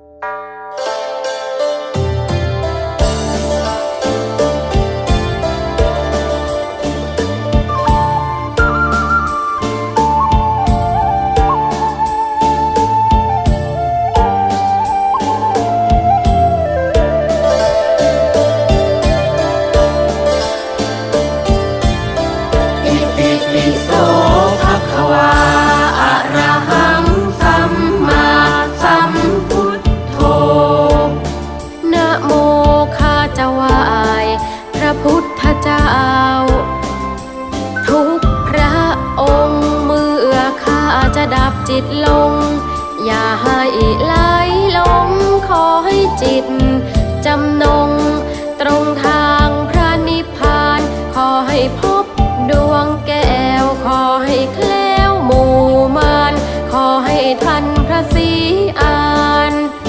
อิับจิตลง อย่าให้ไหลลงขอให้จิต จำนง ตรงทางพระนิพพาน ขอให้พ้